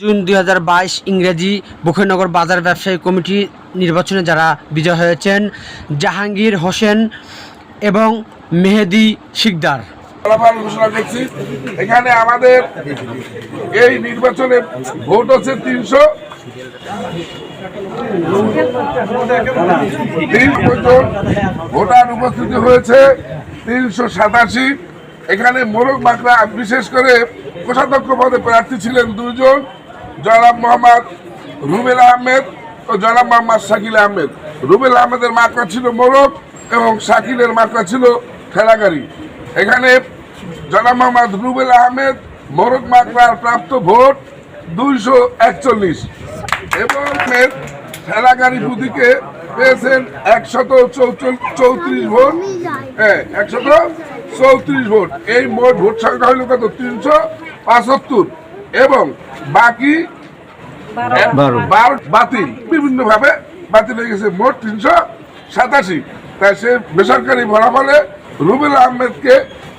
June দুই হাজার বাইশ ইংরেজি বুখনগর বাজার ব্যবসায়ী কমিটি নির্বাচনে যারা বিজয় হয়েছেন, জাহাঙ্গীর হোসেন এবং মেহেদি শিকদার। ফলাফল ঘোষণা করছি এখানে আমাদের এই নির্বাচনে ভোট হচ্ছে তিনশো। তিন জন ভোটার উপস্থিতি হয়েছে, তিনশো সাতাশি। এখানে মোরগ বাঁকড়া, বিশেষ করে কোষাধ্যক্ষ পদে প্রার্থী ছিলেন দুজন জনাব মোহাম্মদ রুবেল আহমেদ ও জনাব মোহাম্মদ শাকিল আহমেদ। রুবেল আহমেদের মাকড়া ছিল মোরগ এবং শাকিলের মাকড়া ছিল ঠেলাগাড়ি এখানে জনাব মোহাম্মদ রুবেল আহমেদ মোরগ মাকড়ার প্রাপ্ত ভোট দুইশো একচল্লিশ। এবং ঠেলাগাড়ি পুঁতিকে পেয়েছেন একশত চৌত্রিশ ভোট। হ্যাঁ একশত চৌত্রিশ ভোট। এই মোট ভোট সংখ্যা হইল কত? তিনশো পাঁচাত্তর। এবং বাকি বাতিল বিভিন্ন ভাবে বাতিল। হয়ে গেছে মোট তিনশো সাতাশি। তাই সে বেসরকারি ফলাফলে রুবেল আহমেদকে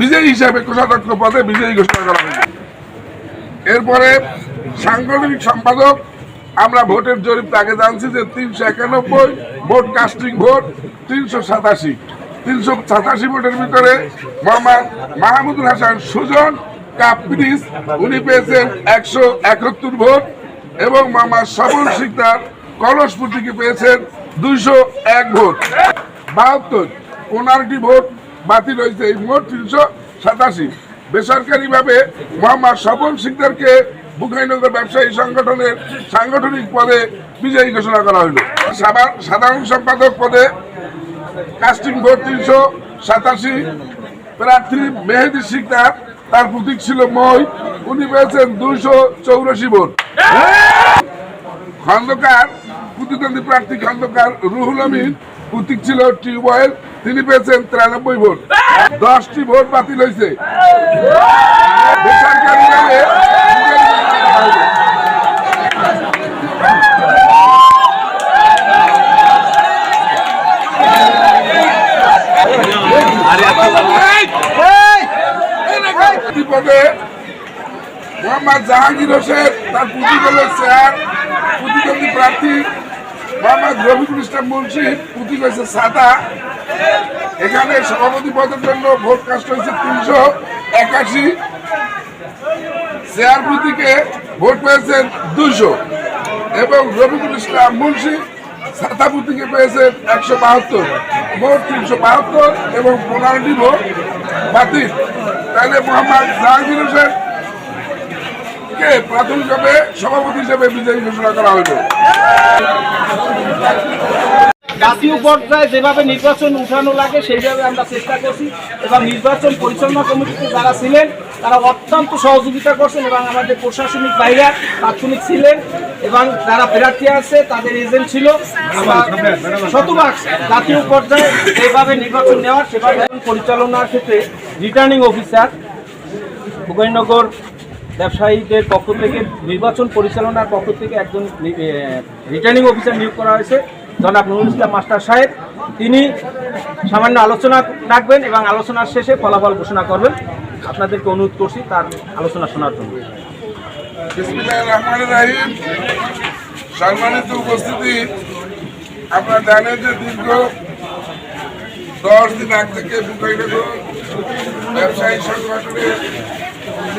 বিজয়ী হিসাবে কোষাধ্যক্ষ পদে বিজয়ী ঘোষণা করা হয়েছে। এরপরে সাংগঠনিক সম্পাদক আমরা ভোটের জরিপ তাকে জানছি যে তিনশো একানব্বই ভোট কাস্টিং ভোট তিনশো সাতাশি। তিনশো সাতাশি ভোটের ভিতরে মোহাম্মদ মাহমুদুল হাসান সুজন কাপ্রিস উনি পেয়েছেন একশো একাত্তর ভোট এবং মোহাম্মদ সবল শিকদার কলস প্রতীকে পেয়েছেন দুইশো এক ভোট। বাহাত্তর পনেরোটি ভোট বাতিল হয়েছে, এই মোট তিনশো সাতাশি। বেসরকারিভাবে মোহাম্মদ স্বপন সিকদারকে বুকাইনগর ব্যবসায়ী সংগঠনের সাংগঠনিক পদে বিজয়ী ঘোষণা করা হলো। সাধারণ সম্পাদক পদে কাস্টিং ভোট তিনশো সাতাশি। প্রার্থী মেহেদি সিকদার তার প্রতীক ছিল মই। উনি পেয়েছেন দুশো চৌরাশি ভোট। খন্দকার, প্রতিদ্বন্দ্বী প্রার্থী খন্দকার রুহুল আমিন, প্রতীক ছিল টিউবওয়েল, তিনি পেয়েছেন তিরানব্বই ভোট। দশটি ভোট বাতিল হয়েছে। বেসরকারিভাবে পদে জাহাঙ্গীর হোসেন, তার পুঁজি হল চেয়ার প্রার্থী, মোহাম্মদ রফিকুল ইসলাম মুন্সি, পুঁজি হয়েছে সাদা। এখানে সভাপতি পদের জন্য ভোট কাস্ট হয়েছে তিনশো একাশি। চেয়ার প্রতীকে ভোট পেয়েছেন দুইশো। এবং রফিকুল ইসলাম মুন্সি সাদা প্রতীকে পেয়েছেন একশো বাহাত্তর। ভোট তিনশো বাহাত্তর এবং পনেরোটি ভোট বাতিল। তাহলে মোহাম্মদ জাহাঙ্গীর হোসেন কে প্রাথমিকভাবে সভাপতি হিসেবে বিজয়ী ঘোষণা করা হলো জাতীয় পর্যায়ে যেভাবে নির্বাচন উঠানো লাগে, সেইভাবে আমরা চেষ্টা করছি। এবং নির্বাচন পরিচালনা কমিটিতে যারা ছিলেন, তারা অত্যন্ত সহযোগিতা করছেন এবং আমাদের প্রশাসনিক বাইরা প্রাথমিক ছিলেন এবং যারা প্রার্থী আছে, তাদের এজেন্ট ছিল। শতভাগ জাতীয় পর্যায়ে যেভাবে নির্বাচন নেওয়ার, সেভাবে পরিচালনার ক্ষেত্রে রিটার্নিং অফিসার ভূগৈনগর ব্যবসায়ীদের পক্ষ থেকে, নির্বাচন পরিচালনার পক্ষ থেকে একজন রিটার্নিং অফিসার নিয়োগ করা হয়েছে, জনাব নুরুল ইসলাম মাস্টার সাহেব। তিনি সামান্য আলোচনা রাখবেন এবং আলোচনার শেষে ফলাফল ঘোষণা করবেন। আপনাদেরকে অনুরোধ করছি তার আলোচনা শোনার জন্য। সম্মানিত উপস্থিতি, আপনারা জানেন যে দীর্ঘ দশ দিন আগ থেকে ব্যবসায়ী সংগঠনের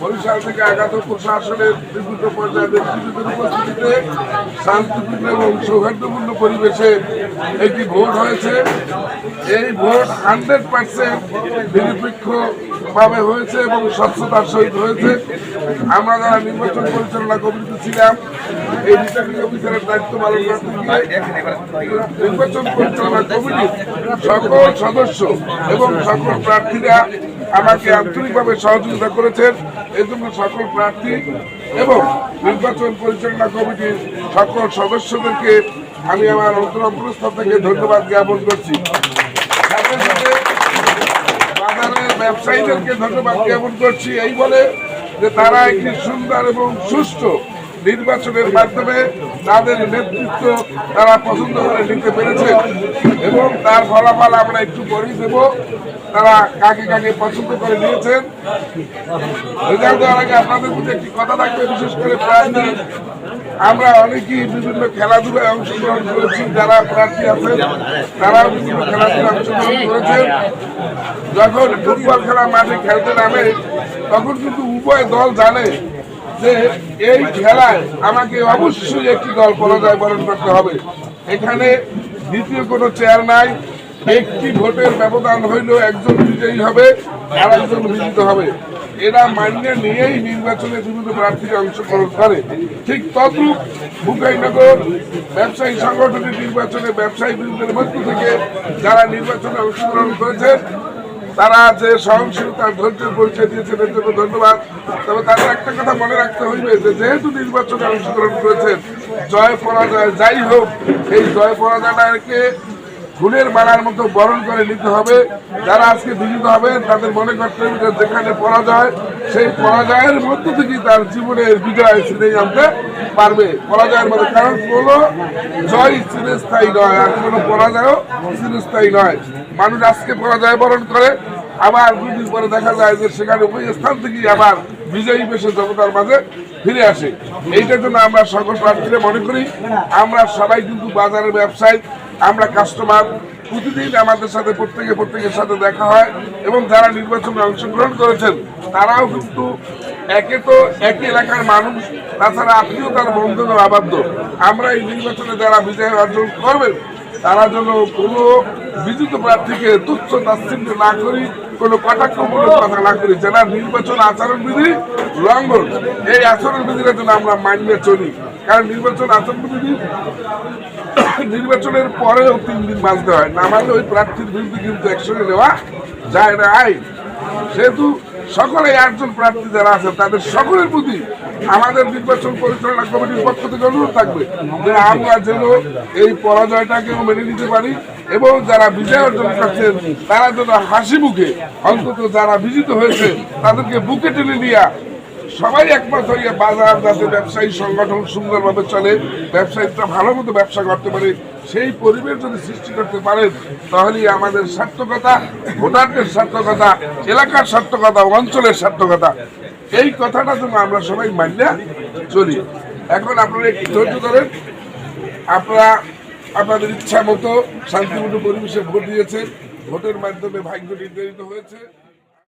বরিশাল থেকে আগত প্রশাসনের বিভিন্ন পর্যায়ের ব্যক্তিদের উপস্থিতিতে শান্তিপূর্ণ এবং সৌহার্দ্যপূর্ণ পরিবেশে একটি ভোট হয়েছে। এই ভোট হান্ড্রেড পার্সেন্ট নিরপেক্ষ ভাবে হয়েছে এবং স্বচ্ছতার সহিত হয়েছে। আমরা যারা নির্বাচন পরিচালনা কমিটিতে ছিলাম, এই রিটার্নিং অফিসারের দায়িত্ব পালন নির্বাচন পরিচালনা কমিটি সকল সদস্য এবং সকল প্রার্থীরা আমাকে আন্তরিকভাবে সহযোগিতা করেছেন। এই জন্য সকল প্রার্থী এবং নির্বাচন পরিচালনা কমিটির সকল সদস্যদেরকে আমি আমার অন্তরস্থল থেকে ধন্যবাদ জ্ঞাপন করছি। সাথে ব্যবসায়ীদেরকে ধন্যবাদ জ্ঞাপন করছি এই বলে যে তারা একটি সুন্দর এবং সুষ্ঠু নির্বাচনের মাধ্যমে তাদের নেতৃত্ব তারা পছন্দ করে নিতে পেরেছে এবং তার ফলাফল আমরা একটু পরেই দেব। তারা কাকে কাকে পছন্দ করে নিয়েছেন। রেজাল্ট দেওয়ার আগে আপনাদের মধ্যে একটি কথা থাকবে, বিশেষ করে প্রার্থী আমরা অনেকেই বিভিন্ন খেলাধুলায় অংশগ্রহণ করেছি, যারা প্রার্থী আছেন, তারাও বিভিন্ন খেলাধুলায় অংশগ্রহণ করেছেন। যখন ফুটবল খেলা মাঠে খেলতে নামে, তখন কিন্তু উভয় দল জানে যে এই খেলায় আমাকে অবশ্যই একটি দল পরাজয় বরণ করতে হবে। এখানে দ্বিতীয় কোনো চেয়ার নাই, একটি ভোটের ব্যবধান হইল একজন বিজয়ী হবে আর একজন বিজিত হবে। এরা মান্য নিয়েই নির্বাচনে বিভিন্ন প্রার্থীরা অংশগ্রহণ করে। ঠিক তদ্রুপ বুকাইনগর ব্যবসায়ী সংগঠনের নির্বাচনে ব্যবসায়ী বৃন্দের মধ্য থেকে যারা নির্বাচনে অংশগ্রহণ করেছেন তারা যে সহনশীলতার ধৈর্যের পরিচয় দিয়েছেন এর জন্য ধন্যবাদ। তবে তাদের একটা কথা মনে রাখতে হইবে যে, যেহেতু নির্বাচনে অংশগ্রহণ করেছেন, জয় পরাজয় যাই হোক, এই জয় পরাজয়টাকে ফুলের মালার মতো বরণ করে নিতে হবে। যারা আজকে বিজিত হবেন, তাদের মনে করতে হবে যেখানে পরাজয়, সেই পরাজয়ের মধ্য থেকেই তার জীবনের বিজয় ছিনিয়ে আনতে পারবে। পরাজয়ের মধ্যে কারণ কোনো জয় চিরস্থায়ী নয়, আর কোনো পরাজয়ও চিরস্থায়ী নয়। মানুষ আজকে পরাজয় বরণ করে, আবার দুদিন পরে দেখা যায় যে সেখানে ওই স্থান থেকেই আবার বিজয়ী বেশে জনতার মাঝে ফিরে আসে। এইটার জন্য আমরা সকল প্রার্থীরা মনে করি, আমরা সবাই কিন্তু বাজারের ব্যবসায়ী। আমরা কাস্টমার প্রতিদিন আমাদের সাথে, প্রত্যেকে প্রত্যেকের সাথে দেখা হয় এবং যারা নির্বাচনে অংশগ্রহণ করেছেন, তারাও কিন্তু একে তো একই এলাকার মানুষ, তাছাড়া আত্মীয়তার বন্ধনে আবদ্ধ। আমরা এই নির্বাচনে যারা বিজয় অর্জন করবেন, তারা যেন কোনো বিজিত প্রার্থীকে তুচ্ছ তাচ্ছিল্য না করি, কোনো কটাক্ষমূলক কথা না করি। যারা নির্বাচন আচরণ বিধি লঙ্ঘন, এই আচরণ বিধিটা যেন আমরা মানিয়ে চলি। কারণ নির্বাচন আচরণ বিধি নির্বাচনের পরেও তিন দিন বাঁচতে হয়। না মানলে ওই প্রার্থীর বিরুদ্ধে কিন্তু একসঙ্গে নেওয়া যায় না। আইন সেহেতু সকলে আটজন প্রার্থী যারা আছেন তাদের সকলের প্রতি আমাদের নির্বাচন পরিচালনা কমিটির পক্ষ থেকে অনুরোধ থাকবে যে আমরা যেন এই পরাজয়টাকেও মেনে নিতে পারি এবং যারা বিজয় অর্জন করছেন, তারা যেন হাসি মুখে, অন্তত যারা বিজিত হয়েছে, তাদেরকে বুকে টেনে নিয়ে সবাই একমত হয়ে বাজার যাতে ব্যবসায়ী সংগঠন সুন্দরভাবে চলে, ব্যবসায়ীরা ভালো মতো ব্যবসা করতে পারে, সেই পরিবেশ যদি সৃষ্টি করতে পারেন, তাহলেই আমাদের সার্থকতা, ভোটারদের সার্থকতা, এলাকার সার্থকতা, অঞ্চলের সার্থকতা, এই কথাটা যেন আমরা সবাই মানিয়া চলি। এখন আপনারা একটু ধৈর্য ধরেন। আপনারা আপনাদের ইচ্ছা মতো শান্তিপূর্ণ পরিবেশে ভোট দিয়েছেন। ভোটের মাধ্যমে ভাগ্য নির্ধারিত হয়েছে।